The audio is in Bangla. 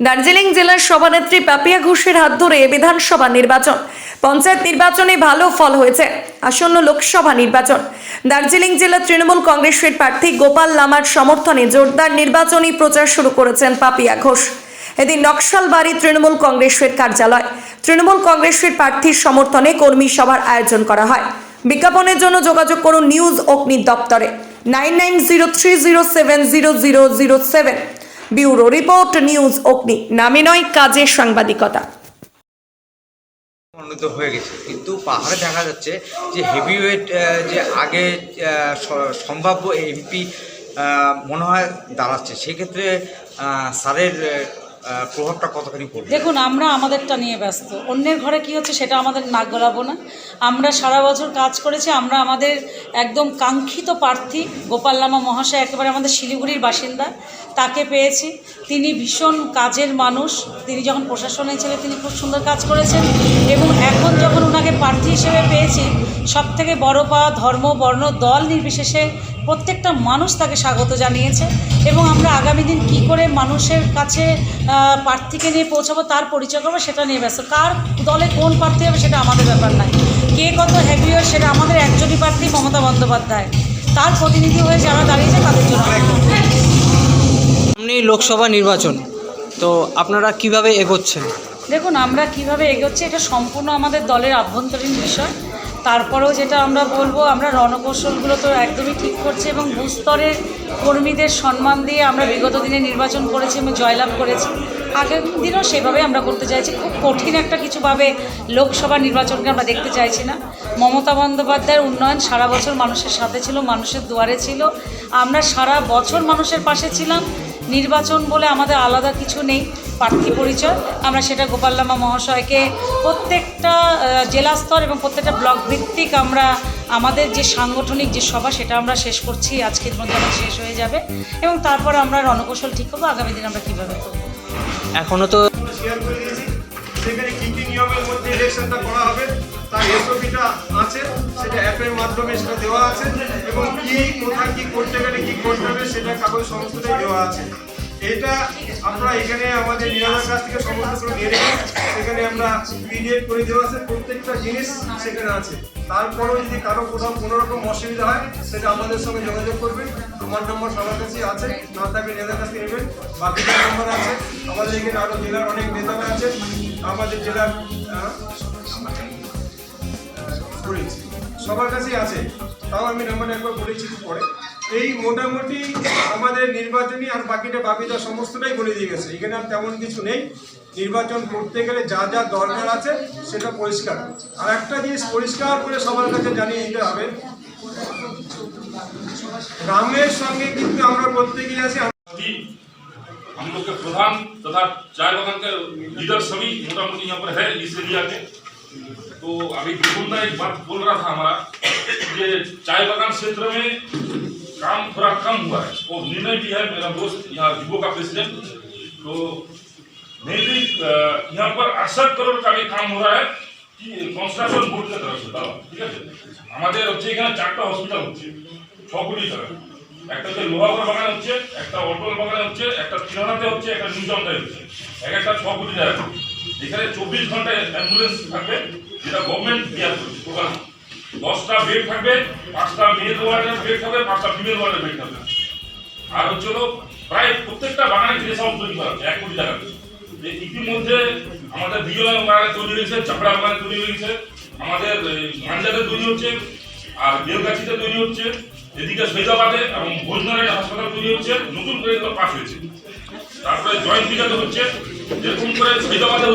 দার্জিলিং জেলার সভানেত্রী পাপিয়া ঘোষের হাত ধরে বিধানসভা নির্বাচন। পঞ্চায়েত নির্বাচনে ভালো ফল হয়েছে। আসন্ন লোকসভা নির্বাচন। দার্জিলিং জেলা তৃণমূল কংগ্রেসের প্রার্থী গোপাল লামার সমর্থনে জোরদার নির্বাচনী প্রচার শুরু করেছেন পাপিয়া ঘোষ। এদিন নকশালবাড়ি তৃণমূল কংগ্রেসের কার্যালয়। তৃণমূল কংগ্রেসের প্রার্থীর সমর্থনে কর্মী সভার আয়োজন করা হয়। বিজ্ঞাপনের জন্য যোগাযোগ করুন নিউজ অগ্নি দপ্তরে nine nine zero three zero seven zero zero zero seven. Bureau report, news Agni, নামে নয় কাজের সাংবাদিকতা। উন্নত হয়ে গেছে। কিন্তু পাহাড়ে দেখা যাচ্ছে যে হেভিওয়েট যে আগে সম্ভাব্য এমপি মনে হয় দাঁড়াচ্ছে। সেক্ষেত্রে স্যারের প্রভাবটা কতখানি পড়বে? দেখুন, আমরা আমাদেরটা নিয়ে ব্যস্ত। অন্যের ঘরে কি হচ্ছে সেটা আমাদের নাক গলাবো না। আমরা সারা বছর কাজ করেছি, আমরা আমাদের একদম কাঙ্ক্ষিত প্রার্থী গোপাল লামা মহাশয়, একেবারে আমাদের শিলিগুড়ির বাসিন্দা, তাকে পেয়েছি। তিনি ভীষণ কাজের মানুষ। তিনি যখন প্রশাসনে ছিলেন তিনি খুব সুন্দর কাজ করেছেন। এবং এখন যখন ওনাকে প্রার্থী হিসেবে পেয়েছি সব থেকে বড় পাওয়া ধর্ম, বর্ণ, দল নির্বিশেষে প্রত্যেকটা মানুষ তাকে স্বাগত জানিয়েছে এবং আমরা আগামী দিন কী করে মানুষের কাছে প্রার্থীকে নিয়ে পৌঁছাবো তার পরিচয় করব সেটা নিয়ে ব্যস্ত। কার দলে কোন প্রার্থী হবে সেটা আমাদের ব্যাপার নয়। কে কত হ্যাপিও সেটা আমাদের একজনই প্রার্থী মমতা বন্দ্যোপাধ্যায়। তার প্রতিনিধি হয়ে যারা দাঁড়িয়েছে তাদের জন্য। সামনেই লোকসভা নির্বাচন তো আপনারা কীভাবে এগোচ্ছেন? দেখুন আমরা কীভাবে এগোচ্ছি এটা সম্পূর্ণ আমাদের দলের আভ্যন্তরীণ বিষয়। তারপরেও যেটা আমরা বলব, আমরা রণকৌশলগুলো তো একদমই ঠিক করছি এবং ভূস্তরের কর্মীদের সম্মান দিয়ে আমরা বিগত দিনে নির্বাচন করেছি এবং জয়লাভ করেছি। আগের দিনও সেভাবে আমরা করতে চাইছি, খুব কঠিন একটা কিছুভাবে লোকসভা নির্বাচনকে আমরা দেখতে চাইছি না। মমতা বন্দ্যোপাধ্যায়ের উন্নয়ন সারা বছর মানুষের সাথে ছিল, মানুষের দুয়ারে ছিল। আমরা সারা বছর মানুষের পাশে ছিলাম, নির্বাচন বলে আমাদের আলাদা কিছু নেই। প্রার্থী পরিচয়। আমরা সেটা গোপাল্লামা মহাশয়কে প্রত্যেকটা জেলা স্তর এবং প্রত্যেকটা ব্লক ভিত্তিক আমরা আমাদের যে সাংগঠনিক যে সভা সেটা আমরা শেষ করছি। আজকের মধ্যে আমাদের শেষ হয়ে যাবে। এবং তারপর আমরা রণকৌশল ঠিক করব। আগামী দিন আমরা কীভাবে করব? এখনও তো শেয়ার করে দিয়েছি। সেখানে কী কী নিয়মের মধ্যে ইলেকশনটা করা হবে তার এসওপিটা আছে। সেটা অ্যাপের মাধ্যমে সেটা দেওয়া আছে। এবং কি কোথায় কি করতে গেলে কি করতে হবে সেটা কাগজ সমস্তটাই দেওয়া আছে। এটা আমরা এখানে আমাদের নিরালার কাছ থেকে সমস্ত নিয়ে নেব। সেখানে আমরা পিডিএফ করে দেওয়া আছে, প্রত্যেকটা জিনিস সেখানে আছে। তারপরেও যদি কারও কোথাও কোনো রকম অসুবিধা হয়, সেটা আমাদের সঙ্গে যোগাযোগ করবেন। আমার নম্বর সবার কাছেই আছে, না থাকলে নেতার কাছ নেবেন। বাকিটা নম্বর আছে, আমাদের এখানে আরও জেলার অনেক নেতারা আছে আমাদের জেলার সবার কাছেই আছে। তাও আমি নাম্বার একবার বলেছি পরে। এই মোটামুটি আমাদের নির্বাচনী আর বাকিটা বাকিটা সমস্তটাই বলে দিয়ে গেছে এখানে আর তেমন কিছু নেই নির্বাচন করতে গেলে যা যা দরকার আছে সেটা পরিষ্কার আর একটা জিনিস পরিষ্কার করে সবার কাছে জানিয়ে দিতে হবে গ্রামের সঙ্গে কিন্তু আমরা প্রত্যেকেই আছি भी हम लोग के प्रधान तथा चाय बागान के लीडर सभी मोटा मोटी यहाँ पर है इस एरिया के तो अभी विपुलता एक बात बोल रहा था हमारा कि चाय बागान क्षेत्र में काम थोड़ा कम हुआ है वो निर्णय भी है मेरा दोस्त यहाँ युवो का प्रेसिडेंट तो मेनली यहाँ पर अड़सठ करोड़ का भी काम हो रहा है कि कंस्ट्रक्शन बोर्ड की तरफ से দাদা, ঠিক আছে আমাদের হচ্ছে এখানে চারটা হসপিটাল হচ্ছে ছ কোটি টাকা একটা হচ্ছে লোহাগড় বাগানে হচ্ছে একটা অটল বাগানে হচ্ছে একটা তিরানাতে হচ্ছে একটা নিউজমটায় হচ্ছে এক একটা ছ কোটি টাকা করে। এখানে চব্বিশ ঘন্টায় অ্যাম্বুলেন্স থাকবে যেটা গভর্নমেন্ট দেওয়া করছে টোটাল দশটা বেড থাকবে, পাঁচটা মেল ওয়ার্ডের বেড থাকবে, পাঁচটা ফিমেল ওয়ার্ডের বেড থাকবে। আর হচ্ছে প্রায় প্রত্যেকটা বাগানে গ্রেস হাউস তৈরি করা এক কোটি টাকা ইতিমধ্যে আমাদের বিজয় বাগানে তৈরি হয়েছে, চাপড়া বাগানে তৈরি হয়েছে, আমাদের গাঞ্জাতে তৈরি হচ্ছে, আর বেলগাছিতে তৈরি হচ্ছে, এদিকে সৈদাবাদে এবং ভোজনারায়ণ হাসপাতাল তৈরি হচ্ছে, নতুন করে পাস হয়েছে। তারপরে জয়েন্ট বিজাতে হচ্ছে, যেরকম করে সৈদাবাদে